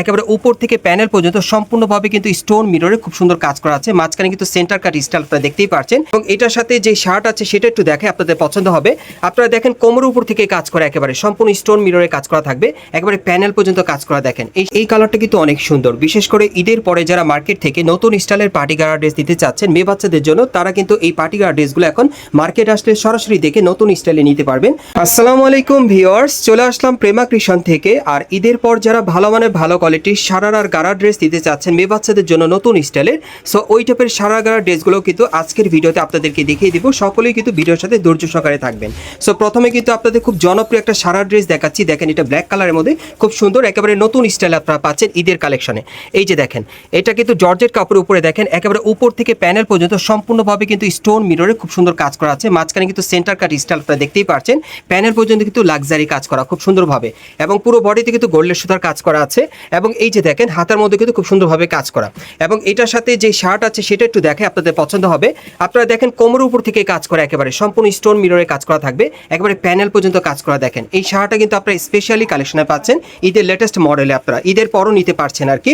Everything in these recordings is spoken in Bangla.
একেবারে উপর থেকে প্যানেল পর্যন্ত সম্পূর্ণভাবে কিন্তু স্টোন মিররে খুব সুন্দর কাজ করা আছে। মাঝখানে কিন্তু সেন্টার কাট স্টাইল আপনারা দেখতেই পাচ্ছেন এবং এটার সাথে যে শার্ট আছে, সেটা একটু দেখে আপনাদের পছন্দ হবে। আপনারা দেখেন কোমরের উপর থেকে কাজ করা একেবারে, সম্পূর্ণ স্টোন মিররে কাজ করা থাকবে। একেবারে প্যানেল পর্যন্ত কাজ করা দেখেন। এই এই কালারটা কিন্তু অনেক সুন্দর। বিশেষ করে ঈদের পরে যারা মার্কেট থেকে নতুন স্টাইলের পার্টি গাড়া ড্রেস দিতে চাচ্ছেন, মেয়ে বাচ্চাদের জন্য, তারা কিন্তু এই পার্টি গাড়া ড্রেসগুলো এখন মার্কেট আসলে সরাসরি দেখে নতুন স্টাইলে নিতে পারবেন। আসসালামু আলাইকুম ভিউয়ার্স, চলে আসলাম প্রেমা কৃষণ থেকে। আর ঈদের পর যারা ভালো মানের, ভালো কোয়ালিটির সারার আর গাড়া ড্রেস দিতে চাচ্ছেন মেয়ে বাচ্চাদের জন্য নতুন স্টাইলের। সো ওই টাইপের সারা গাড়া ড্রেসগুলো কিন্তু আজকের ভিডিওতে আপনাদেরকে দেখিয়ে দিব। সকলেই কিন্তু ভিডিওর সাথে ধৈর্য সহকারে থাকবেন। সো প্রথমে কিন্তু আপনাদের খুব জনপ্রিয় একটা সারা ড্রেস দেখাচ্ছি। দেখেন এটা ব্ল্যাক কালারের মধ্যে খুব সুন্দর একেবারে নতুন স্টাইল আপনারা পাচ্ছেন ঈদের কালেকশনে এই যে দেখেন, এটা কিন্তু জর্জেট কাপড়ের উপরে দেখেন, একেবারে উপর থেকে প্যানেল পর্যন্ত সম্পূর্ণভাবে কিন্তু স্টোন মিররে খুব সুন্দর কাজ করা আছে। মাঝখানে কিন্তু সেন্টার কাট স্টাইল আপনারা দেখতেই পাচ্ছেন প্যানেল পর্যন্ত কিন্তু লাক্সারি কাজ করা, খুব সুন্দরভাবে। এবং পুরো বডিতে কিন্তু গোল্ডের সুতার কাজ করা আছে। এবং এই যে দেখেন, হাতার মধ্যে কিন্তু খুব সুন্দরভাবে কাজ করা। এবং এটার সাথে যে শার্ট আছে, সেটা একটু দেখে আপনাদের পছন্দ হবে। আপনারা দেখেন, কোমরের উপর থেকে কাজ করা একেবারে, সম্পূর্ণ স্টোন মিররে কাজ করা থাকবে। একেবারে প্যানেল পর্যন্ত কাজ করা দেখেন। এই শার্টটা কিন্তু আপনারা স্পেশালি কালেকশনে পাচ্ছেন। ঈদের লেটেস্ট মডেলে আপনারা, ঈদের পরও নিতে পারছেন আর কি।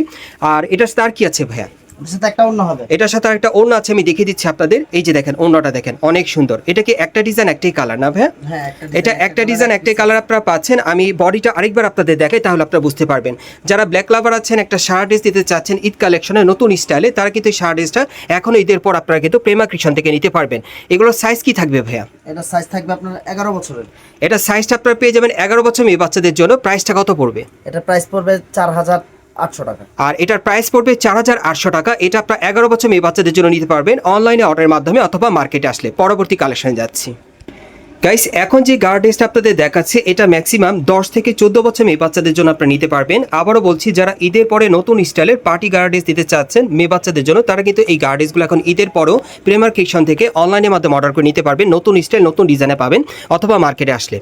আর এটার তার কি আছে ভাইয়া? এটার সাথে একটা ওড়না আছে আমি দেখিয়ে দিচ্ছি আপনাদের। এই যে দেখেন ওড়নাটা দেখেন অনেক সুন্দর। এটা কি একটা ডিজাইন একটাই কালার না ভাইয়া? হ্যাঁ এটা একটা ডিজাইন একটাই কালার আপনারা পাচ্ছেন। আমি বডিটা আরেকবার আপনাদের দেখাই তাহলে আপনারা বুঝতে পারবেন। যারা ব্ল্যাক লাভার আছেন একটা শার্ট ড্রেস দিতে চাচ্ছেন ঈদ কালেকশনের নতুন স্টাইলে তারা কিন্তু শার্ট ড্রেসটা এখন ঈদের পর আপনারা কিন্তু প্রেমা কৃষণ থেকে নিতে পারবেন। এগুলোর সাইজ কি থাকবে ভাইয়া? এটা সাইজ থাকবে আপনার এগারো বছরের। এটা সাইজটা আপনারা পেয়ে যাবেন এগারো বছর মেয়ে বাচ্চাদের জন্য। প্রাইসটা কত পড়বে? এটা প্রাইস পড়বে চার হাজার আটশো টাকা। আর এটার প্রাইস পড়বে চার হাজার আটশো টাকা। এটা আপনার এগারো বছর মেয়ে বাচ্চাদের জন্য নিতে পারবেন অনলাইনে অর্ডারের মাধ্যমে অথবা মার্কেটে আসলে। পরবর্তী কালেকশনে যাচ্ছি। গাইস এখন যে গার্ড ড্রেসটা আপনাদের দেখাচ্ছে, এটা ম্যাক্সিমাম দশ থেকে চোদ্দ বছর মেয়ে বাচ্চাদের জন্য আপনারা নিতে পারবেন। আবারও বলছি, যারা ঈদের পরে নতুন স্টাইলের পার্টি গার্ড ড্রেস দিতে চাচ্ছেন মেয়ে বাচ্চাদের জন্য, তারা কিন্তু এই গার্ড ড্রেসগুলো এখন ঈদের পরও প্রেমার কিকশন থেকে অনলাইনের মাধ্যমে অর্ডার করে নিতে পারবেন। নতুন স্টাইল নতুন ডিজাইনে পাবেন অথবা মার্কেটে আসলে।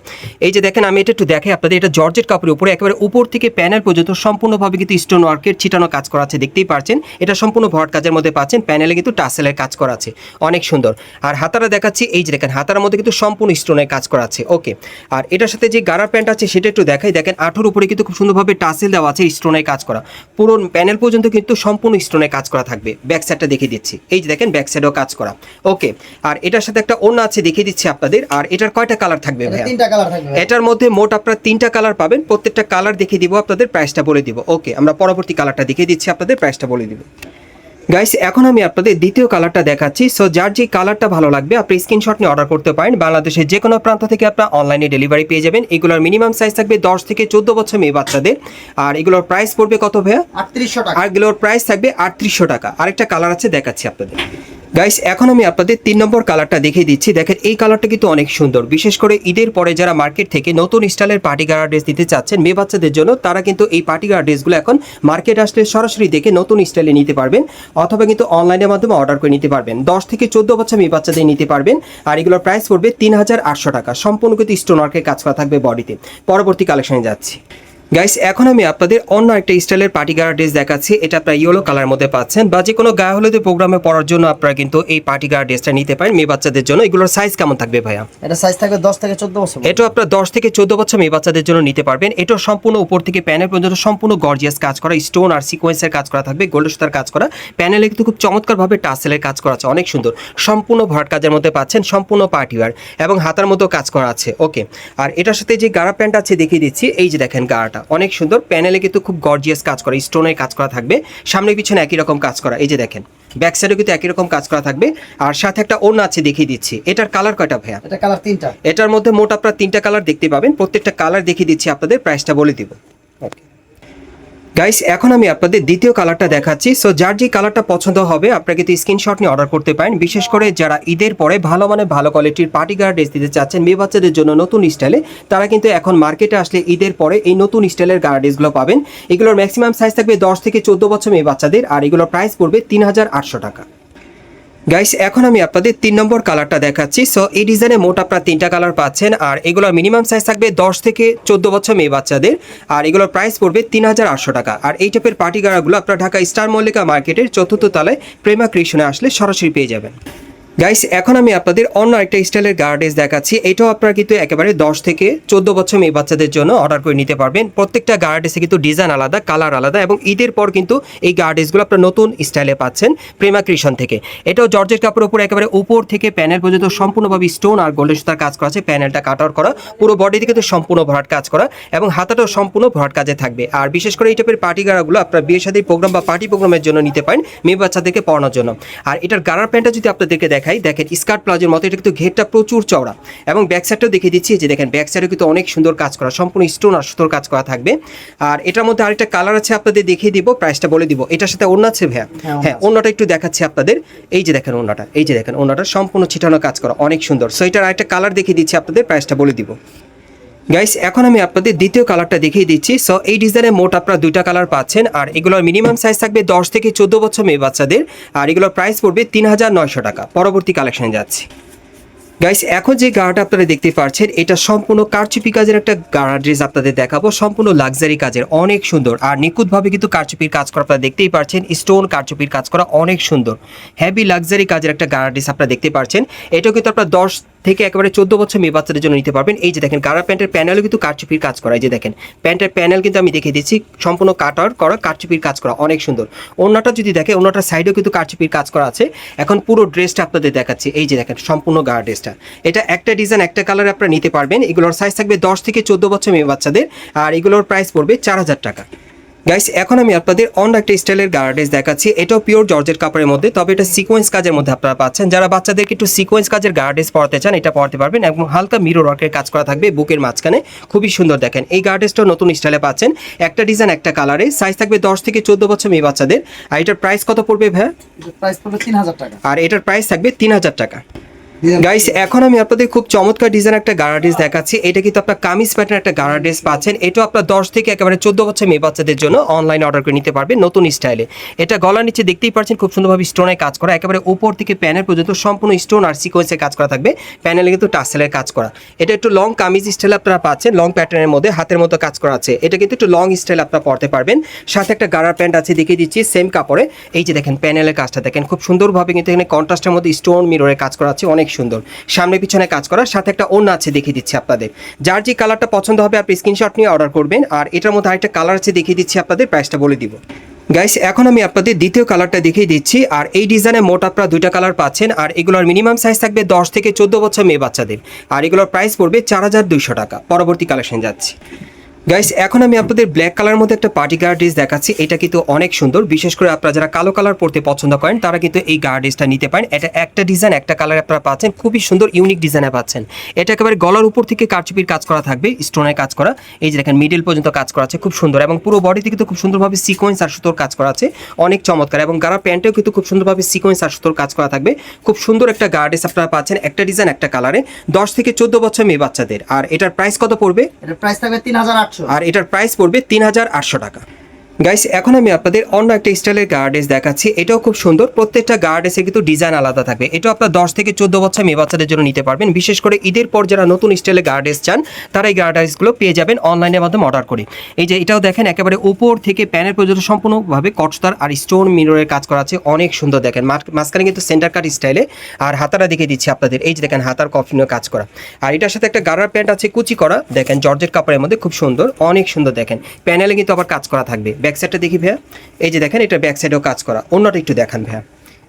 এই যে দেখেন, আমি এটা একটু দেখে আপনাদের, এটা জর্জেট কাপড়ের উপরে, একেবারে উপর থেকে প্যানেল পর্যন্ত সম্পূর্ণভাবে কিন্তু স্টোন ওয়ার্কের ছিটানো কাজ করা আছে, দেখতেই পাচ্ছেন এটা সম্পূর্ণ ভট কাজের মধ্যে পাচ্ছেন প্যানেলে কিন্তু টাসেলের কাজ করা আছে। অনেক সুন্দর। আর হাতারা দেখাচ্ছি, এই যে দেখেন হাতার মধ্যে কিন্তু সম্পূর্ণ স্টোনের কাজ করা আছে। ওকে আর এটার সাথে যে গাড়ার প্যান্ট আছে সেটা একটু দেখাই। দেখেন আঠোর উপরে কিন্তু খুব সুন্দরভাবে টাসেল দেওয়া আছে স্টোনের কাজ করা। পুরো প্যানেল পর্যন্ত কিন্তু সম্পূর্ণ স্টোনের কাজ করা থাকবে। ব্যাক সাইডটা দেখিয়ে দিচ্ছি। এই যে দেখেন ব্যাক সাইডেও কাজ করা। ওকে আর এটার সাথে একটা অন্য আছে দেখিয়ে দিচ্ছি আপনাদের। আর এটার কয়টা কালার থাকবে ভাইয়া? তিনটা কালার থাকবে এটার মধ্যে মোট আপনারা তিনটা কালার পাবেন। প্রত্যেকটা কালার দেখিয়ে দিব আপনাদের প্রাইসটা বলে দিব। ওকে আমরা পরবর্তী কালারটা দেখিয়ে দিচ্ছি আপনাদের প্রাইসটা বলে দিব। গাইস এখন আমি আপনাদের দ্বিতীয় কালারটা দেখাচ্ছি। সো যার যে কালারটা ভালো লাগবে আপনি স্ক্রিনশট নিয়ে অর্ডার করতে পারেন। বাংলাদেশের যে কোনো প্রান্ত থেকে আপনার অনলাইনে ডেলিভারি পেয়ে যাবেন। এগুলোর মিনিমাম সাইজ থাকবে দশ থেকে চোদ্দ বছর মেয়ে বাচ্চাদের। আর এগুলোর প্রাইস পড়বে কত ভাইয়া? আটত্রিশশো টাকা। আর এগুলোর প্রাইস থাকবে আটত্রিশশো টাকা। আরেকটা কালার আছে দেখাচ্ছি আপনাদের। গাইস এখন আমি আপনাদের তিন নম্বর কালারটা দেখিয়ে দিচ্ছি। দেখেন, এই কালারটা কিন্তু অনেক সুন্দর। বিশেষ করে ঈদের পরে যারা মার্কেট থেকে নতুন স্টাইলের পার্টি গাড়া ড্রেস দিতে চাচ্ছেন, মেয়ে বাচ্চাদের জন্য, তারা কিন্তু এই পার্টি গাড়া ড্রেসগুলো এখন মার্কেট আসলে সরাসরি দেখে নতুন স্টাইলে নিতে পারবেন, অথবা কিন্তু অনলাইনের মাধ্যমে অর্ডার করে নিতে পারবেন। দশ থেকে চোদ্দ বছর মেয়ে বাচ্চাদের নিতে পারবেন, আর এগুলোর প্রাইস পড়বে তিন হাজার আটশো টাকা। সম্পূর্ণ কিন্তু স্টোন ওয়ার্কের কাজ করা থাকবে বডিতে পরবর্তী কালেকশনে যাচ্ছি। গাইস এখন আমি আপনাদের অন্য একটা স্টাইলের পার্টি গাড়া ড্রেস দেখাচ্ছি। এটা আপনারা ইয়েলো কালার মধ্যে পাচ্ছেন। বা যে কোনো গায়ে হলুদের প্রোগ্রামে পড়ার জন্য আপনারা কিন্তু এই পার্টি গাড়া ড্রেসটা নিতে পারেন মেয়ে বাচ্চাদের জন্য। এগুলোর সাইজ কেমন থাকবে ভাইয়া? এটা সাইজ থাকবে দশ থেকে চোদ্দ বছর এটা আপনারা দশ থেকে চোদ্দ বছর মেয়ে বাচ্চাদের জন্য নিতে পারবেন। এটা সম্পূর্ণ উপর থেকে প্যানেল পর্যন্ত সম্পূর্ণ গর্জিয়াস কাজ করা। স্টোন আর সিকোয়েন্সের কাজ করা থাকবে গোল্ড সুতার কাজ করা। প্যানেলে কিন্তু খুব চমৎকারভাবে টাসেলের কাজ করা আছে অনেক সুন্দর। সম্পূর্ণ ভরাট কাজের মধ্যে পাচ্ছেন সম্পূর্ণ পার্টি ওয়ার এবং হাতার মতো কাজ করা আছে। ওকে আর এটার সাথে যে গাড়া প্যান্ট আছে দেখিয়ে দিচ্ছি। এই যে দেখেন গাড়াটা। অনেক সুন্দর। প্যানেলে কিন্তু খুব গর্জিয়াস কাজ করা স্টোনের কাজ করা থাকবে। সামনে পিছনে একই রকম কাজ করা। এই যে দেখেন ব্যাক সাইডে কিন্তু একই রকম কাজ করা থাকবে। আর সাথে একটা অন্য আছে দেখিয়ে দিচ্ছি। এটার কালার কয়টা ভাইয়া? এটা কালার তিনটা। এটার মধ্যে মোট আপনারা তিনটা কালার দেখতে পাবেন। প্রত্যেকটা কালার দেখিয়ে দিচ্ছি আপনাদের প্রাইসটা বলে দিব। গাইস এখন আমি আপনাদের দ্বিতীয় কালারটা দেখাচ্ছি। সো যার যে কালারটা পছন্দ হবে আপনারা কিন্তু স্ক্রিনশট নিয়ে অর্ডার করতে পারেন। বিশেষ করে যারা ঈদের পরে ভালো মানে ভালো কোয়ালিটির পার্টি গার্ড ড্রেস দিতে চাচ্ছেন, মেয়ে বাচ্চাদের জন্য নতুন স্টাইলে তারা কিন্তু এখন মার্কেটে আসলে ঈদের পরে এই নতুন স্টাইলের গার্ড ড্রেসগুলো পাবেন। এগুলোর ম্যাক্সিমাম সাইজ থাকবে দশ থেকে চোদ্দ বছর মেয়ে বাচ্চাদের, আর এগুলোর প্রাইস পড়বে তিন হাজার আটশো টাকা। গাইস এখন আমি আপনাদের তিন নম্বর কালারটা দেখাচ্ছি। সো এই ডিজাইনে মোট আপনারা তিনটা কালার পাচ্ছেন, আর এগুলোর মিনিমাম সাইজ থাকবে দশ থেকে চোদ্দ বছর মেয়ে বাচ্চাদের, আর এগুলোর প্রাইস পড়বে তিন হাজার আটশো টাকা। আর এই টাইপের পার্টি গাড়াগুলো আপনারা ঢাকা স্টার মল্লিকা মার্কেটের চতুর্থ তলায় প্রেমা কৃষ্ণে আসলে সরাসরি পেয়ে যাবেন। গাইস এখন আমি আপনাদের অন্য একটা স্টাইলের গার্ডেজ দেখাচ্ছি। এটাও আপনারা কিন্তু একেবারে দশ থেকে চোদ্দ বছর মেয়ে বাচ্চাদের জন্য অর্ডার করে নিতে পারবেন। প্রত্যেকটা গার্ডেসে কিন্তু ডিজাইন আলাদা কালার আলাদা এবং ঈদের পর কিন্তু এই গার্ডেসগুলো আপনার নতুন স্টাইলে পাচ্ছেন প্রেমা কৃষণ থেকে। এটাও জর্জের কাপড়ের উপর একেবারে উপর থেকে প্যানেল পর্যন্ত সম্পূর্ণভাবে স্টোন আর গোল্ডেন সুতার কাজ করা আছে। প্যানেলটা কাট আউট করা, পুরো বডি থেকে তো সম্পূর্ণ ভরাট কাজ করা এবং হাতাটাও সম্পূর্ণ ভরাট কাজে থাকবে। আর বিশেষ করে এই টাইপের পার্টি গাড়াগুলো আপনার বিয়ে শাদীর প্রোগ্রাম বা পার্টি প্রোগ্রামের জন্য নিতে পারেন মেয়ে বাচ্চাদেরকে পড়ানোর জন্য। আর এটার গাড়ার প্যান্টটা যদি আপনাদেরকে দেখাই। দেখেন স্কার্ট প্লাজোর মতো এটা কিন্তু ঘেরটা প্রচুর চওড়া। এবং ব্যাক সাইডটাও দেখিয়ে দিচ্ছি যে দেখেন ব্যাক সাইডে কিন্তু অনেক সুন্দর কাজ করা সম্পূর্ণ স্টোন আর সুতোর কাজ করা থাকবে। আর এটার মধ্যে আরেকটা কালার আছে আপনাদের দেখিয়ে দিব প্রাইসটা বলে দিব। এটার সাথে অন্য আছে ভাইয়া? হ্যাঁ, হ্যাঁ অন্যটা একটু দেখাচ্ছি আপনাদের। এই যে দেখেন অন্যটা এই যে দেখেন অন্যটা সম্পূর্ণ ছিটানো কাজ করা অনেক সুন্দর। সো এটার আরেকটা কালার দেখিয়ে দিচ্ছি আপনাদের প্রাইসটা বলে দিব। গাইস এখন আমি আপনাদের দ্বিতীয় কালারটা দেখিয়ে দিচ্ছি। সো এই ডিজাইনের মোট আপনারা দুইটা কালার পাচ্ছেন, আর এগুলোর মিনিমাম সাইজ থাকবে দশ থেকে চোদ্দ বছর মেয়ে বাচ্চাদের, আর এগুলোর প্রাইস পড়বে তিন হাজার নয়শো টাকা। পরবর্তী কালেকশনে যাচ্ছি। গাইস এখন যে গাড়াটা আপনারা দেখতে পাচ্ছেন, এটা সম্পূর্ণ কারচুপি কাজের একটা গাড়া ড্রেস আপনাদের দেখাবো। সম্পূর্ণ লাক্সারি কাজের, অনেক সুন্দর। আর নিখুঁতভাবে কিন্তু কারচুপির কাজ করা আপনারা দেখতেই পাচ্ছেন স্টোন কারচুপির কাজ করা অনেক সুন্দর। হ্যাভি লাক্সারি কাজের একটা গাড়া ড্রেস আপনারা দেখতে পাচ্ছেন। এটাও কিন্তু আপনার দশ থেকে একেবারে চোদ্দ বছর মেয়ে বাচ্চাদের জন্য নিতে পারবেন। এই যে দেখেন, গাড়া প্যান্টের প্যানেলও কিন্তু কারচুপির কাজ করা। এই যে দেখেন, প্যান্টের প্যানেল কিন্তু আমি দেখিয়ে দিচ্ছি। সম্পূর্ণ কাটার করা, কারচুপির কাজ করা, অনেক সুন্দর। অন্যটা যদি দেখে অন্যটার সাইডেও কিন্তু কারচুপির কাজ করা আছে। এখন পুরো ড্রেসটা আপনাদের দেখাচ্ছি। এই যে দেখেন, সম্পূর্ণ গাড়া ড্রেসটা এটা একটা ডিজাইন একটা কালার আপনারা নিতে পারবেন। এগুলোর সাইজ থাকবে দশ থেকে চোদ্দ বছর মেয়ে বাচ্চাদের। আর এগুলোর প্রাইস পড়বে চার হাজার টাকা। গাইস এখন আমি আপনাদের অন্য একটা স্টাইলের গার্ডেস দেখাচ্ছি। এটাও পিওর জর্জের কাপড়ের মধ্যে তবে এটা সিকোয়েন্স কাজের মধ্যে আপনারা পাচ্ছেন। যারা বাচ্চাদেরকে একটু সিকোয়েন্স কাজের গার্ডেস পড়াতে চান এটা পড়াতে পারবেন এবং হালকা মিরো ওয়ার্কের কাজ করা থাকবে বুকের মাঝখানে। খুবই সুন্দর দেখেন এই গার্ডেসটাও নতুন স্টাইলে পাচ্ছেন। একটা ডিজাইন একটা কালারে সাইজ থাকবে দশ থেকে চোদ্দ বছর মেয়ে বাচ্চাদের। আর এটার প্রাইস কত পড়বে ভাইয়া? প্রাইস পড়বে তিন হাজার টাকা। আর এটার প্রাইস থাকবে তিন হাজার টাকা। গাইস এখন আমি আপনাদের খুব চমৎকার ডিজাইন একটা গাড়া ড্রেস দেখাচ্ছি। এটা কিন্তু আপনার কামিজ প্যাটার্ন একটা গাড়া ড্রেস পাচ্ছেন। এটা আপনার দশ থেকে একেবারে চোদ্দ বছর মেয়ে বাচ্চাদের জন্য অনলাইন অর্ডার করে নিতে পারবেন নতুন স্টাইলে এটা গলার নিচে দেখতেই পাচ্ছেন, খুব সুন্দরভাবে স্টোনে কাজ করা। একেবারে উপর থেকে প্যানেল পর্যন্ত সম্পূর্ণ স্টোন আর সিকোয়েন্সের কাজ করা থাকবে। প্যানেলে কিন্তু টাসেলের কাজ করা। এটা একটু লং কামিজ স্টাইল আপনারা পাচ্ছেন লং প্যাটার্নের মধ্যে হাতের মতো কাজ করা আছে। এটা কিন্তু একটু লং স্টাইল আপনারা পড়তে পারবেন। সাথে একটা গাড়ার প্যান্ট আছে, দেখিয়ে দিচ্ছি সেম কাপড়ে। এই যে দেখেন প্যানেলের কাজটা দেখেন, খুব সুন্দরভাবে কিন্তু এখানে কন্ট্রাস্টের মধ্যে স্টোন মিররের কাজ করা আছে। অনেক সুন্দর। সামনে পিছনে কাজ করার সাথে একটা অন্য আছে দেখিয়ে দিচ্ছি আপনাদের। যার যে কালারটা পছন্দ হবে আপনি স্ক্রিনশট নিয়ে অর্ডার করবেন। আর এটার মধ্যে আরেকটা কালার আছে দেখিয়ে দিচ্ছি আপনাদের প্রাইসটা বলে দিব। গাইস এখন আমি আপনাদের দ্বিতীয় কালারটা দেখিয়ে দিচ্ছি। আর এই ডিজাইনে মোট আপনারা দুইটা কালার পাচ্ছেন। আর এগুলোর মিনিমাম সাইজ থাকবে দশ থেকে চোদ্দ বছর মেয়ে বাচ্চাদের। আর এগুলোর প্রাইস পড়বে চার হাজার দুইশো টাকা। পরবর্তী কালেকশন যাচ্ছি। গাইস এখন আমি আপনাদের ব্ল্যাক কালার মধ্যে একটা পার্টি গার্ড ড্রেস দেখাচ্ছি। এটা কিন্তু অনেক সুন্দর। বিশেষ করে আপনারা যারা কালো কালার পড়তে পছন্দ করেন, তারা কিন্তু এই গার্ড ড্রেসটা নিতে পারেন। এটা একটা ডিজাইন একটা কালার আপনারা পাচ্ছেন। খুবই সুন্দর ইউনিক ডিজাইনে পাচ্ছেন। এটা একেবারে গলার উপর থেকে কারচুপির কাজ করা থাকবে স্টোনের কাজ করা। এই যে দেখেন মিডিল পর্যন্ত কাজ করা আছে, খুব সুন্দর। এবং পুরো বডিতে কিন্তু খুব সুন্দরভাবে সিকোয়েন্স আর সুতোর কাজ করা আছে। অনেক চমৎকার। এবং গাড়া প্যান্টেও কিন্তু খুব সুন্দরভাবে সিকোয়েন্স আর সুতোর কাজ করা থাকবে। খুব সুন্দর একটা গার্ড ড্রেস আপনারা পাচ্ছেন, একটা ডিজাইন একটা কালারে দশ থেকে চোদ্দ বছর মেয়ে বাচ্চাদের। আর এটার প্রাইস কত পড়বে? এটার প্রাইস থাকবে তিন হাজার আটশো। আর এটার প্রাইস পড়বে তিন হাজার আটশো টাকা। গাইস এখন আমি আপনাদের অন্য একটা স্টাইলের গার্ডেস দেখাচ্ছি। এটাও খুব সুন্দর। প্রত্যেকটা গার্ডেসে কিন্তু ডিজাইন আলাদা থাকবে। এটা আপনার দশ থেকে চোদ্দ বছর মেয়ে বাচ্চাদের জন্য নিতে পারবেন। বিশেষ করে ঈদের পর যারা নতুন স্টাইলের গার্ডেস চান, তারা এই গার্ডেসগুলো পেয়ে যাবেন অনলাইনের মাধ্যমে অর্ডার করে। এই যে এটাও দেখেন, একেবারে উপর থেকে প্যানের পর্যন্ত সম্পূর্ণভাবে কটস্টার আর স্টোন মিররের কাজ করা আছে। অনেক সুন্দর দেখেন। মাঝখানে কিন্তু সেন্টার কাট স্টাইলে আর হাতারা দেখে দিচ্ছি আপনাদের। এই যে দেখেন, হাতার কফিনের কাজ করা। আর এটার সাথে একটা গারার প্যান্ট আছে, কুচি করা। দেখেন জর্জের কাপড়ের মধ্যে খুব সুন্দর। অনেক সুন্দর দেখেন। প্যানেলে কিন্তু আবার কাজ করা থাকবে। ব্যাক সাইডটা দেখি ভাইয়া। এই যে দেখেন, এটা ব্যাক সাইডেও কাজ করা। অন্যটা একটু দেখান ভাইয়া।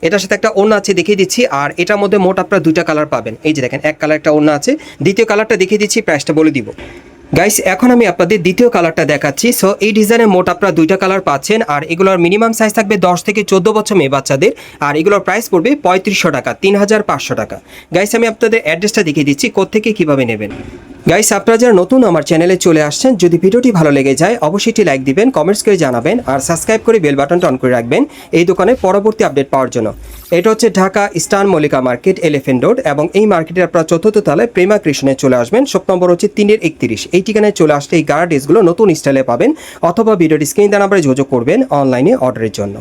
এটার সাথে একটা ওড়না আছে, দেখিয়ে দিচ্ছি। আর এটার মধ্যে মোট আপনারা দুইটা কালার পাবেন। এই যে দেখেন, এক কালার একটা ওড়না আছে। দ্বিতীয় কালারটা দেখিয়ে দিচ্ছি, প্রাইসটা বলে দিব। গাইস এখন আমি আপনাদের দ্বিতীয় কালারটা দেখাচ্ছি। সো এই ডিজাইনের মোট আপনারা দুইটা কালার পাচ্ছেন। আর এগুলোর মিনিমাম সাইজ থাকবে দশ থেকে চোদ্দ বছর মেয়ে বাচ্চাদের। আর এগুলোর প্রাইস পড়বে পঁয়ত্রিশশো টাকা, তিন হাজার পাঁচশো টাকা। গাইস আমি আপনাদের অ্যাড্রেসটা দেখিয়ে দিচ্ছি কোথেকে কীভাবে নেবেন। গাইস আপনারা যারা নতুন আমার চ্যানেলে চলে আসছেন, যদি ভিডিওটি ভালো লেগে যায়, অবশ্যই একটি লাইক দিবেন কমেন্টস করে জানাবেন, আর সাবস্ক্রাইব করে বেল বাটনটা অন করে রাখবেন এই দোকানে পরবর্তী আপডেট পাওয়ার জন্য। এটা হচ্ছে Dhaka Eastern Mallika market Elephant Road এবং এই মার্কেটের আপনারা চতুর্থ তলায় প্রেমা কৃষ্ণে চলে আসবেন শপ নম্বর হচ্ছে তিনের একত্রিশ। এই ঠিকানায় চলে আসলে এই গার্ড ড্রেসগুলো নতুন স্টাইলে পাবেন, অথবা ভিডিওটি স্ক্রিন দেওয়া নাম্বারে যোগাযোগ করবেন অনলাইনে অর্ডারের জন্য।